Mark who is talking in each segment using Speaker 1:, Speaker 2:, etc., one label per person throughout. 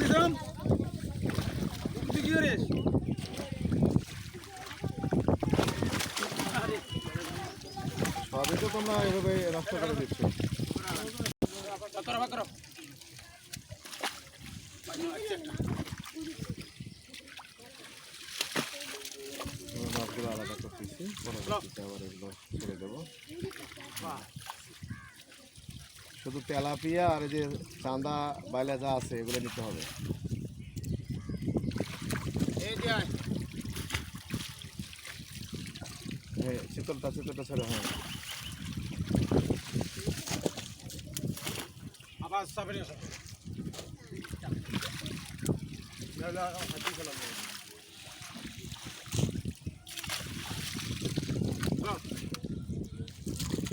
Speaker 1: নিজাম তুই কি করিস তো তোমরা এভাবে রাস্তা করে দিচ্ছ আলাদা করতেছি ছেড়ে দেবো শুধু তেলাপিয়া আর এই যে চান্দা বাইলা যা আছে এগুলো নিতে হবে। হ্যাঁ শীতলটা শীতলটা ছেড়ে হ্যাঁ।
Speaker 2: আবার সাবরে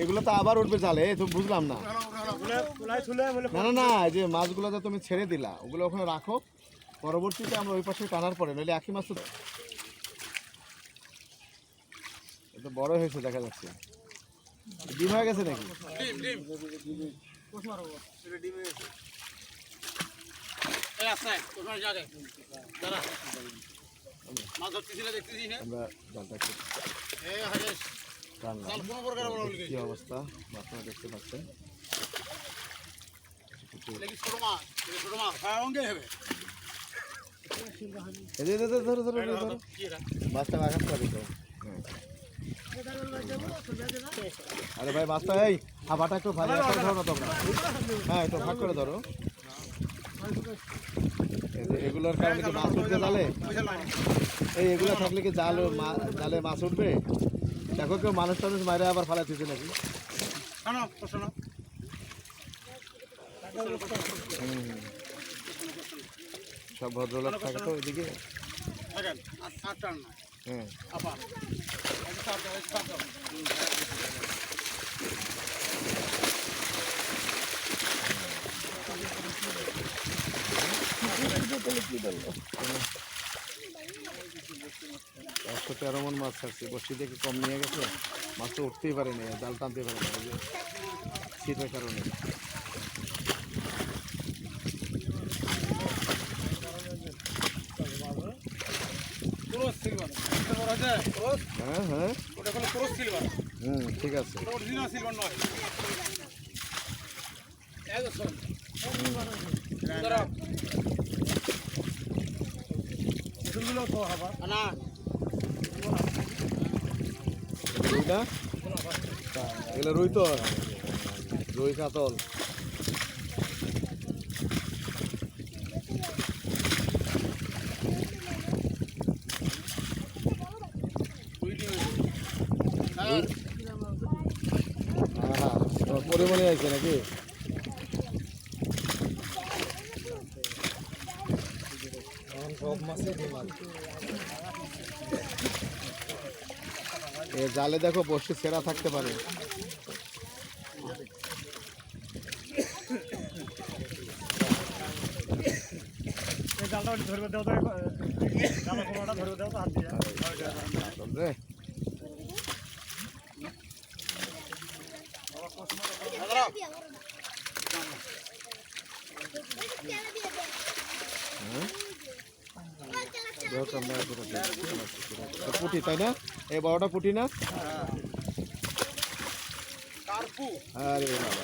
Speaker 1: এগুলো তো আবার উঠবে জালে তো বুঝলাম না। না না না এই যে মাছগুলো যে তুমি ছেড়ে দিলা ওগুলো ওখানে রাখো। পরবর্তীতে আমরা ওই পাশে টানার পরে নইলে একই মাছ তো বড় হয়েছে দেখা যাচ্ছে। ডিম হয়ে গেছে নাকি? আমরা জালটা কি অবস্থা? দেখতে পাচ্ছেন?
Speaker 2: মাছ? হ্যাঁ
Speaker 1: আঘাত করে তো হ্যাঁ। আরে ভাই মাছটা এই হাবাটা একটু ভালো করে ধরো না তোমরা। হ্যাঁ একটু ভাগ করে ধরো। এগুলোর কারণে কি মাছ উঠবে জালে এই এগুলো থাকলে কি জাল জালে মাছ উঠবে? দেখো কেউ মানুষ টানুষ মারে আবার ফালাই দিতে নাকি। সব ভদ্রলোক থাকে তো ওইদিকে? হ্যাঁ।
Speaker 2: আবার
Speaker 1: একশো তেরো মন মাছ ছাড়ছি বসি দেখে কম নিয়ে গেছে। মাছ তো উঠতেই পারেনি জাল টানতে পারে না ওই যে শীতের কারণে। হ্যাঁ হ্যাঁ। হুম, ঠিক আছে।
Speaker 2: ওটা অরিজিনাল সিলভার নয় একদম ধরো ফুলগুলো তো হবা না
Speaker 1: রুই না এগুলো রুই তো। রুই কাতল
Speaker 2: হ্যাঁ
Speaker 1: তোমার পরিমণি আছে নাকি? এ জালে দেখো বসে সেরা থাকতে পারে।
Speaker 2: এই জালটা ধরবে দাও তো জাল কোনোটা ধরবে দাও তো হাত দিয়ে
Speaker 1: কাতল রে হ্যাঁ দেখো আমরা পুরো দেখছি, আমরা পুরো- তো পুঁটি তাই না? এই বড়টা পুঁটি না? আরে বাবা।